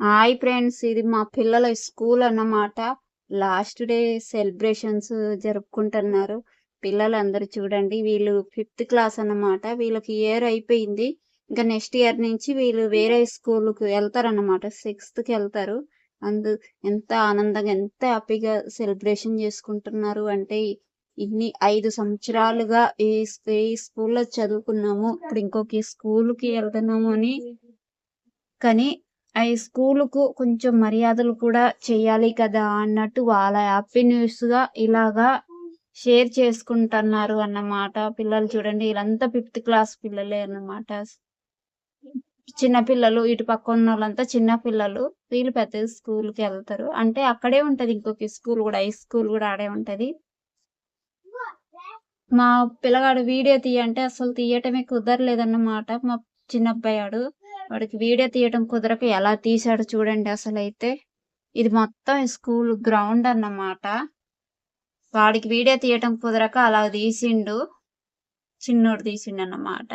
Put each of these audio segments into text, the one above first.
Hi friends ఇది మా పిల్లల స్కూల్ అన్నమాట. లాస్ట్ డే సెలబ్రేషన్స్ జరుపుకుంటున్నారు. పిల్లలందరూ చూడండి వీళ్ళు ఫిఫ్త్ క్లాస్ అన్నమాట. వీళ్ళకి ఇయర్ అయిపోయింది. ఇంకా నెక్స్ట్ ఇయర్ నుంచి వీళ్ళు వేరే స్కూల్కి వెళ్తారన్నమాట. సిక్స్త్కి వెళ్తారు. అందు ఎంత ఆనందంగా ఎంత హ్యాపీగా సెలబ్రేషన్ చేసుకుంటున్నారు అంటే ఇన్ని ఐదు సంవత్సరాలుగా ఈ ఈ స్కూల్లో చదువుకున్నాము. ఇప్పుడు ఇంకొక స్కూల్కి వెళ్తున్నాము అని. కానీ ఆ స్కూలుకు కొంచెం మర్యాదలు కూడా చేయాలి కదా అన్నట్టు వాళ్ళ హ్యాపీ గా ఇలాగా షేర్ చేసుకుంటున్నారు అన్నమాట. పిల్లలు చూడండి వీళ్ళంతా ఫిఫ్త్ క్లాస్ పిల్లలే అన్నమాట. చిన్న పిల్లలు ఇటు పక్క ఉన్న వాళ్ళంతా చిన్న పిల్లలు వీళ్ళు పెద్ద స్కూల్కి వెళ్తారు. అంటే అక్కడే ఉంటది ఇంకొక స్కూల్ కూడా హై స్కూల్ కూడా ఆడే ఉంటది. మా పిల్లగాడు వీడియో తీయంటే అసలు తీయటమే కుదరలేదన్నమాట. మా చిన్న అబ్బాయాడు వాడికి వీడియో తీయటం కుదరక ఎలా తీశాడు చూడండి అసలు అయితే ఇది మొత్తం స్కూల్ గ్రౌండ్ అన్నమాట. వాడికి వీడియో తీయటం కుదరక అలా తీసిండు. చిన్నోడు తీసిండు అన్నమాట.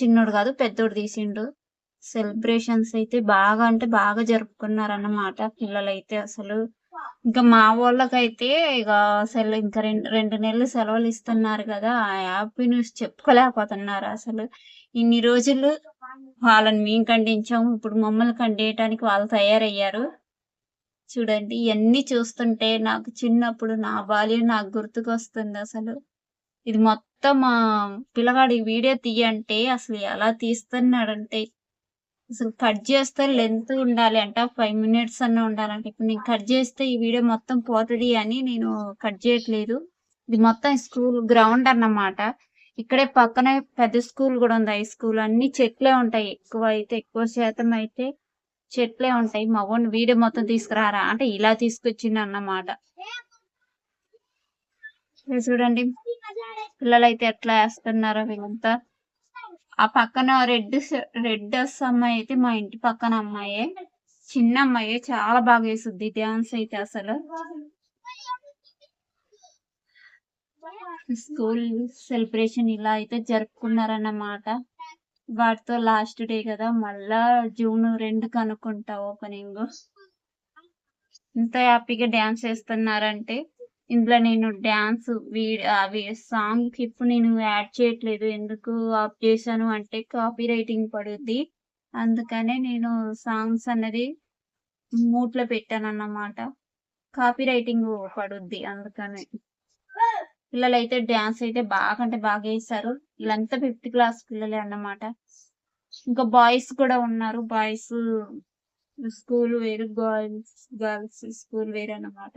చిన్నోడు కాదు పెద్దోడు తీసిండు. సెలబ్రేషన్స్ అయితే బాగా అంటే బాగా జరుపుకున్నారు అన్నమాట పిల్లలైతే అసలు. ఇంకా మా వాళ్ళకైతే ఇక అసలు ఇంకా రెండు రెండు నెలలు సెలవులు ఇస్తున్నారు కదా ఆ హ్యాపీ న్యూస్ చెప్పుకోలేకపోతున్నారు అసలు. ఇన్ని రోజులు వాళ్ళని మేము ఖండించాము ఇప్పుడు మమ్మల్ని ఖండించడానికి వాళ్ళు తయారయ్యారు. చూడండి ఇవన్నీ చూస్తుంటే నాకు చిన్నప్పుడు నా బాల్యం నాకు గుర్తుకొస్తుంది అసలు. ఇది మొత్తం మా పిల్లగాడి వీడియో తీయంటే అసలు ఎలా తీస్తున్నాడంటే అసలు కట్ చేస్తే లెంత్ ఉండాలి అంట. ఫైవ్ మినిట్స్ అన్న ఉండాలంటే. ఇప్పుడు నేను కట్ చేస్తే ఈ వీడియో మొత్తం పోతుంది అని నేను కట్ చేయట్లేదు. ఇది మొత్తం స్కూల్ గ్రౌండ్ అన్నమాట. ఇక్కడే పక్కనే పెద్ద స్కూల్ కూడా ఉంది. హై స్కూల్ అన్ని చెట్లే ఉంటాయి. ఎక్కువ అయితే ఎక్కువ శాతం అయితే చెట్లే ఉంటాయి. మా ఓన్ వీడియో మొత్తం తీసుకురారా అంటే ఇలా తీసుకొచ్చింది అన్నమాట. చూడండి. పిల్లలు అయితే ఎట్లా వేస్తున్నారో వీళ్ళంతా. ఆ పక్కన రెడ్ రెడ్ అమ్మాయి అయితే మా ఇంటి పక్కన అమ్మాయే. చిన్న అమ్మాయి. చాలా బాగా వేస్తుంది డ్యాన్స్ అయితే అసలు. స్కూల్ సెలబ్రేషన్ ఇలా అయితే జరుపుకున్నారన్నమాట. వాటితో లాస్ట్ డే కదా. మళ్ళా జూన్ రెండు కనుక్కుంటా ఓపెనింగ్. ఇంత హ్యాపీగా డ్యాన్స్ వేస్తున్నారంటే. ఇందులో నేను డ్యాన్స్ అవి సాంగ్ ఇప్పుడు నేను యాడ్ చేయట్లేదు. ఎందుకు ఆఫ్ చేశాను అంటే కాపీ రైటింగ్ పడుద్ది. అందుకనే నేను సాంగ్స్ అన్నది మూట్లో పెట్టాను అన్నమాట కాపీ రైటింగ్ పడుద్ది అందుకనే. పిల్లలు అయితే డ్యాన్స్ అయితే బాగా అంటే బాగా వేస్తారు. వీళ్ళంతా ఫిఫ్త్ క్లాస్ పిల్లలే అన్నమాట. ఇంకా బాయ్స్ కూడా ఉన్నారు. బాయ్స్ స్కూల్ వేరు గర్ల్స్ గర్ల్స్ స్కూల్ వేరు అన్నమాట.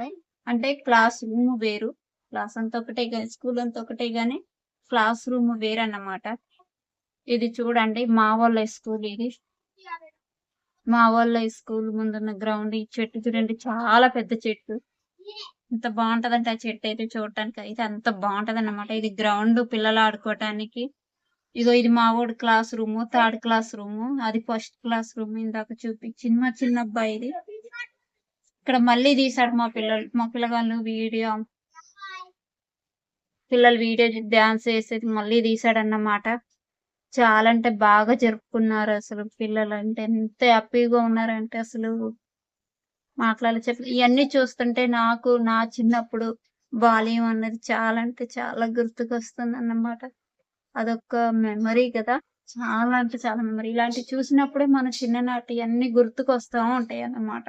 అంటే క్లాస్ రూమ్ వేరు. క్లాస్ అంతా ఒకటే కానీ స్కూల్ అంతా ఒకటే కానీ క్లాస్ రూమ్ వేరు అన్నమాట ఇది చూడండి మా వాళ్ళ స్కూల్ ఇది. మా వాళ్ళ స్కూల్ ముందున్న గ్రౌండ్. ఈ చెట్టు చూడండి చాలా పెద్ద చెట్టు. ఎంత బాగుంటదంటే ఆ చెట్టు అయితే చూడటానికి అయితే అంత బాగుంటది అన్నమాట ఇది గ్రౌండ్ పిల్లలు ఆడుకోవటానికి ఇగో ఇది మా వాడు class room third class room. అది ఫస్ట్ క్లాస్ రూమ్ ఇందాక చూపి చిన్న చిన్న అబ్బాయి ఇది ఇక్కడ మళ్ళీ తీసాడు మా పిల్లలు మా పిల్లగాళ్ళు వీడియో. పిల్లలు వీడియో డాన్స్ వేసేది మళ్ళీ తీసాడు అన్నమాట చాలా అంటే బాగా జరుపుకున్నారు అసలు పిల్లలు అంటే ఎంత హ్యాపీగా ఉన్నారంటే అసలు. మాట్లాడాలి చెప్పి ఇవన్నీ చూస్తుంటే నాకు నా చిన్నప్పుడు బాల్యం అన్నది చాలా అంటే చాలా గుర్తుకొస్తుంది అన్నమాట అదొక మెమరీ కదా. చాలా అంటే చాలా మెమరీ. ఇలాంటి చూసినప్పుడే మన చిన్ననాటి అన్ని గుర్తుకొస్తా ఉంటాయి అన్నమాట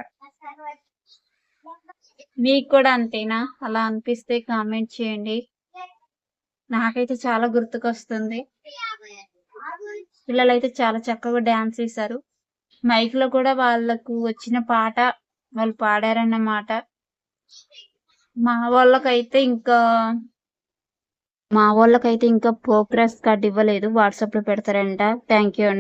మీకు కూడా అంతేనా? అలా అనిపిస్తే కామెంట్ చేయండి. నాకైతే చాలా గుర్తుకొస్తుంది. పిల్లలు అయితే చాలా చక్కగా డాన్స్ చేశారు. మైక్లో కూడా వాళ్ళకు వచ్చిన పాట వాళ్ళు పాడారన్నమాట. మా వాళ్ళకైతే ఇంకా మా వాళ్ళకైతే ఇంకా ప్రోగ్రెస్ కార్డ్ ఇవ్వలేదు. వాట్సాప్లో పెడతారంట. థ్యాంక్ యూ అండి.